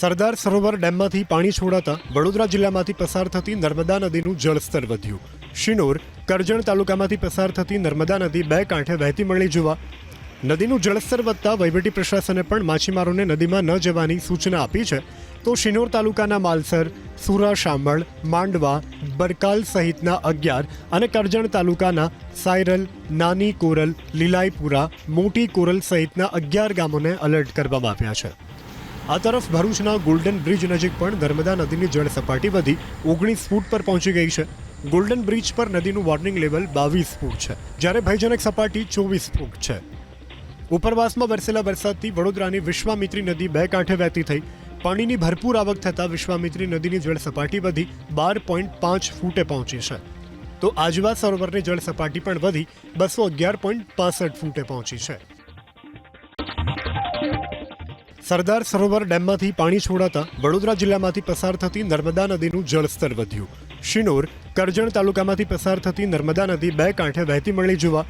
સરદાર સરોવર ડેમમાંથી પાણી છોડાતા વડોદરા જિલ્લામાંથી પસાર થતી નર્મદા નદીનું જળસ્તર વધ્યું. શિનોર, કરજણ તાલુકામાંથી પસાર થતી નર્મદા નદી બે કાંઠે વહેતી મળી જોવા. નદીનું જળસ્તર વધતા વહીવટી પ્રશાસને પણ માછીમારોને નદીમાં ન જવાની સૂચના આપી છે. તો શિનોર તાલુકાના માલસર, સુરા શામળ, માંડવા, બરકાલ સહિતના અગિયાર અને કરજણ તાલુકાના સાયરલ, નાની કોરલ, લીલાઈપુરા, મોટી કોરલ સહિતના અગિયાર ગામોને અલર્ટ કરવામાં આવ્યા છે. આ તરફ ભરૂચના ગોલ્ડન બ્રિજ નજીક પણ નર્મદા નદીની જળ સપાટી વધી ઓગણીસ ફૂટ પર પહોંચી ગઈ છે. ગોલ્ડન બ્રિજ પર નદીનું વોર્નિંગ લેવલ બાવીસ ફૂટ છે, જ્યારે ભયજનક સપાટી ચોવીસ ફૂટ છે. ઉપરવાસમાં વરસેલા વરસાદથી વડોદરાની વિશ્વામિત્રી નદી બે કાંઠે વહેતી થઈ. પાણીની ભરપૂર આવક થતાં વિશ્વામિત્રી નદીની જળ સપાટી વધી બાર પોઈન્ટ પાંચ ફૂટે પહોંચી છે. તો આજવા સરોવરની જળ સપાટી પણ વધી બસો અગિયાર પોઈન્ટ પાસઠ ફૂટે પહોંચી છે. સરદાર સરોવર ડેમમાંથી પાણી છોડાતા વડોદરા જિલ્લામાંથી પસાર થતી નર્મદા નદીનું જળસ્તર વધ્યું. શિનોર, કરજણ તાલુકામાંથી પસાર થતી નર્મદા નદી બે કાંઠે વહેતી મળી જોવા